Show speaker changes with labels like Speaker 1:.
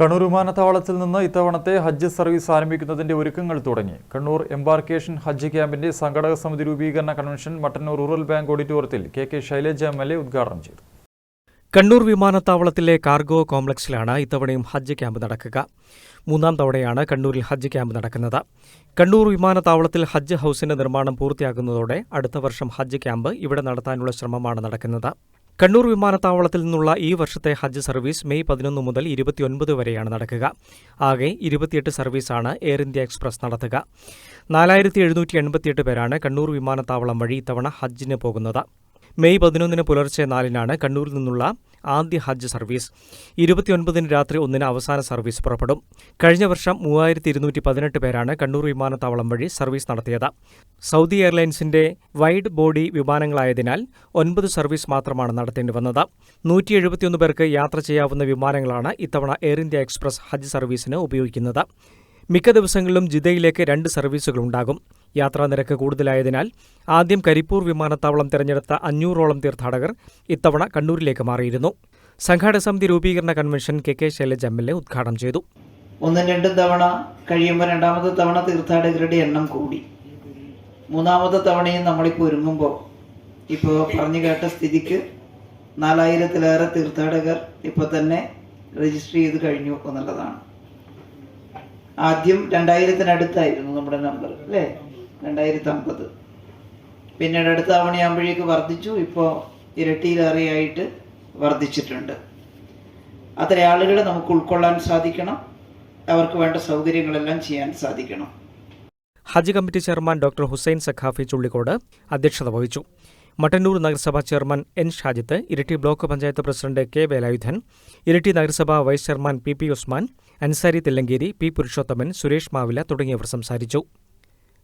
Speaker 1: കണ്ണൂർ വിമാനത്താവളത്തിൽ നിന്ന് ഇത്തവണത്തെ ഹജ്ജ് സർവീസ് ആരംഭിക്കുന്നതിന്റെ ഒരുക്കങ്ങൾ തുടങ്ങി. കണ്ണൂർ എംബാർക്കേഷൻ ഹജ്ജ് ക്യാമ്പിന്റെ സംഘടക സമിതി രൂപീകരണ കൺവെൻഷൻ മട്ടന്നൂർ റൂറൽ ബാങ്ക് ഓഡിറ്റോറിയത്തിൽ K K Shailaja M L A ഉദ്ഘാടനം ചെയ്തു.
Speaker 2: കണ്ണൂർ വിമാനത്താവളത്തിലെ കാർഗോ കോംപ്ലക്സിലാണ് ഇത്തവണയും ഹജ്ജ് ക്യാമ്പ് നടക്കുക. മൂന്നാം തവണയാണ് കണ്ണൂരിൽ ഹജ്ജ് ക്യാമ്പ് നടക്കുന്നത്. കണ്ണൂർ വിമാനത്താവളത്തിൽ ഹജ്ജ് ഹൌസിന്റെ നിർമ്മാണം പൂർത്തിയാകുന്നതോടെ അടുത്ത വർഷം ഹജ്ജ് ക്യാമ്പ് ഇവിടെ നടത്താനുള്ള ശ്രമമാണ് നടക്കുന്നത്. കണ്ണൂർ വിമാനത്താവളത്തിൽ നിന്നുള്ള ഈ വർഷത്തെ ഹജ്ജ് സർവീസ് മെയ് പതിനൊന്ന് മുതൽ ഇരുപത്തിയൊൻപത് വരെയാണ് നടക്കുക. ആകെ ഇരുപത്തിയെട്ട് സർവീസാണ് എയർ ഇന്ത്യ എക്സ്പ്രസ് നടത്തുക. നാലായിരത്തി എഴുന്നൂറ്റി എൺപത്തിയെട്ട് പേരാണ് കണ്ണൂർ വിമാനത്താവളം വഴി ഇത്തവണ ഹജ്ജിന് പോകുന്നത്. മെയ് പതിനൊന്നിന് പുലർച്ചെ നാലിനാണ് കണ്ണൂരിൽ നിന്നുള്ള ആദ്യ ഹജ്ജ് സർവീസ്. ഇരുപത്തിയൊൻപതിന് രാത്രി ഒന്നിന് അവസാന സർവീസ് പുറപ്പെടും. കഴിഞ്ഞ വർഷം മൂവായിരത്തി ഇരുന്നൂറ്റി പതിനെട്ട് പേരാണ് കണ്ണൂർ വിമാനത്താവളം വഴി സർവീസ് നടത്തിയത്. സൗദി എയർലൈൻസിന്റെ വൈഡ് ബോഡി വിമാനങ്ങളായതിനാൽ ഒൻപത് സർവീസ് മാത്രമാണ് നടത്തേണ്ടി വന്നത്. നൂറ്റി എഴുപത്തിയൊന്ന് പേർക്ക് യാത്ര ചെയ്യാവുന്ന വിമാനങ്ങളാണ് ഇത്തവണ എയർ ഇന്ത്യ എക്സ്പ്രസ് ഹജ്ജ് സർവീസിന് ഉപയോഗിക്കുന്നത്. മിക്ക ദിവസങ്ങളിലും ജിദ്ദയിലേക്ക് രണ്ട് സർവീസുകളുണ്ടാകും യാത്രാ നിരക്ക് കൂടുതലായതിനാൽ ആദ്യം കരിപ്പൂർ വിമാനത്താവളം തിരഞ്ഞെടുത്ത അഞ്ഞൂറോളം തീർത്ഥാടകർ ഇത്തവണ കണ്ണൂരിലേക്ക് മാറിയിരുന്നു. സംഘാടക സമിതി രൂപീകരണ convention K K Shailaja M L A ഉദ്ഘാടനം ചെയ്തു.
Speaker 3: ഒന്നും രണ്ടും തവണ കഴിയുമ്പോൾ രണ്ടാമത്തെ തവണ തീർത്ഥാടകരുടെ എണ്ണം കൂടി. മൂന്നാമത്തെ തവണയും നമ്മളിപ്പോൾ ഒരുങ്ങുമ്പോൾ ഇപ്പോൾ പറഞ്ഞു കേട്ട സ്ഥിതിക്ക് നാലായിരത്തിലേറെ തീർത്ഥാടകർ ഇപ്പോൾ തന്നെ രജിസ്റ്റർ ചെയ്ത് കഴിഞ്ഞു എന്നുള്ളതാണ്. ആദ്യം രണ്ടായിരത്തിനടുത്തായിരുന്നു നമ്മുടെ നമ്പർ അല്ലേ? രണ്ടായിരത്തി അമ്പത് പിന്നീട് അടുത്ത തവണയാകുമ്പോഴേക്ക് വർദ്ധിച്ചു. ഇപ്പോൾ ഇരട്ടിയിലേറെയായിട്ട് വർദ്ധിച്ചിട്ടുണ്ട്. അത്ര ആളുകളെ നമുക്ക് ഉൾക്കൊള്ളാൻ സാധിക്കണം. അവർക്ക് വേണ്ട സൗകര്യങ്ങളെല്ലാം ചെയ്യാൻ സാധിക്കണം.
Speaker 2: Hajj committee chairman doctor Hussain Saqafi Chullikode അധ്യക്ഷത വഹിച്ചു. മട്ടന്നൂർ നഗരസഭാ chairman N Shajith Iritty block panchayat president K Velayudhan Iritty നഗരസഭാ vice chairman P P Usman Ansari Thillenkeri P Purushothaman Suresh Mavila തുടങ്ങിയവർ സംസാരിച്ചു.